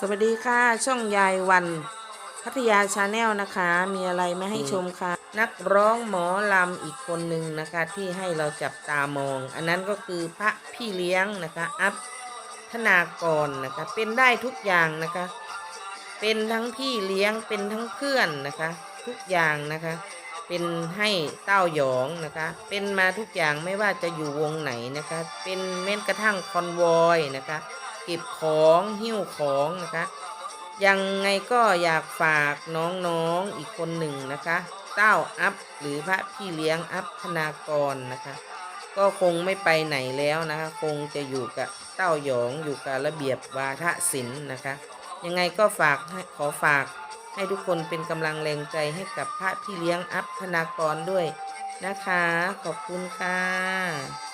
สวัสดีค่ะ ช่องยายวัน พัทยาชาแนลนะคะ มีอะไรไมาให้ชมค่ะ นักร้องหมอลำอีกคนหนึ่งนะคะ ที่ให้เราจับตามอง อันนั้นก็คือพระพี่เลี้ยงนะคะ อัพธนากรนะคะ เป็นได้ทุกอย่างนะคะ เป็นทั้งพี่เลี้ยงเป็นทั้งเพื่อนนะคะ ทุกอย่างนะคะ เป็นให้เต้าหยองนะคะ เป็นมาทุกอย่างไม่ว่าจะอยู่วงไหนนะคะ เป็นแม้กระทั่งคอนวอยนะคะ เก็บของหิ้วของนะคะ ยังไงก็อยากฝากน้องๆอีกคนหนึ่งนะคะ เต้าอัพหรือพระพี่เลี้ยงอัพธนากรนะคะ ก็คงไม่ไปไหนแล้วนะคะ คงจะอยู่กับเต้าหยองอยู่กับระเบียบวาทศิลป์นะคะ ยังไงก็ฝากขอฝากให้ทุกคนเป็นกำลังแรงใจให้กับพระพี่เลี้ยงอัพธนากรด้วยนะคะ ขอบคุณค่ะ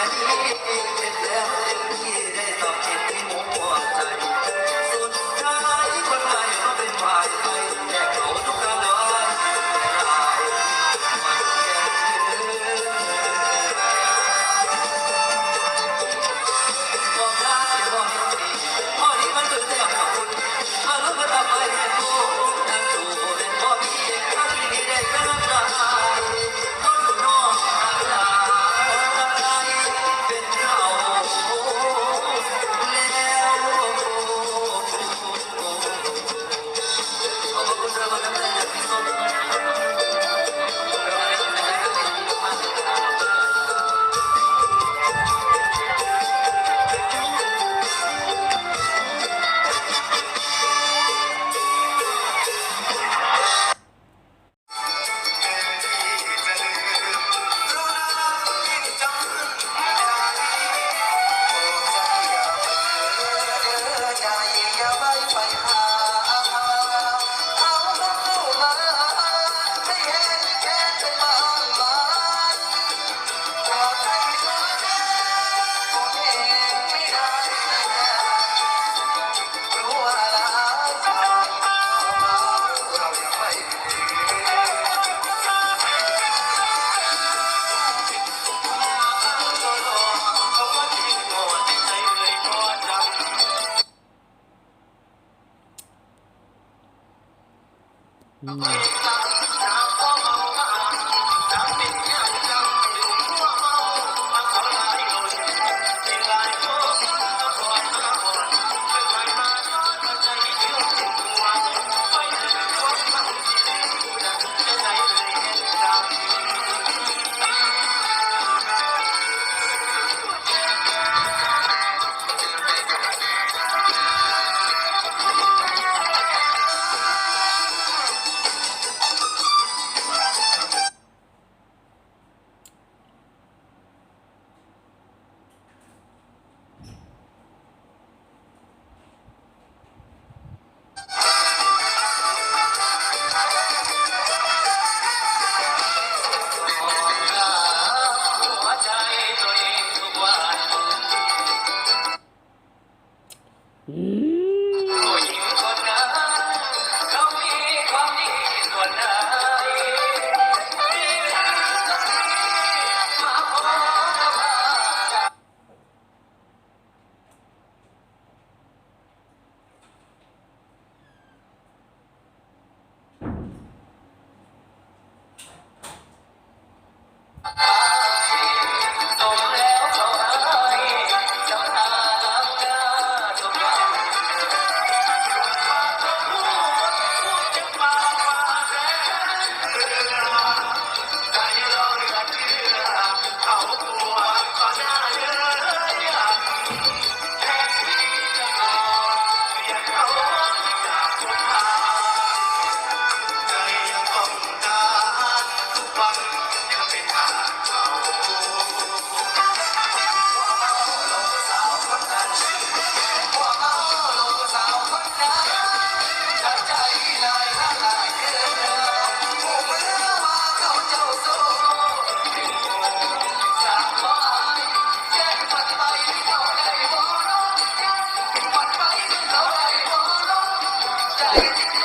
เ嗯。Tchau.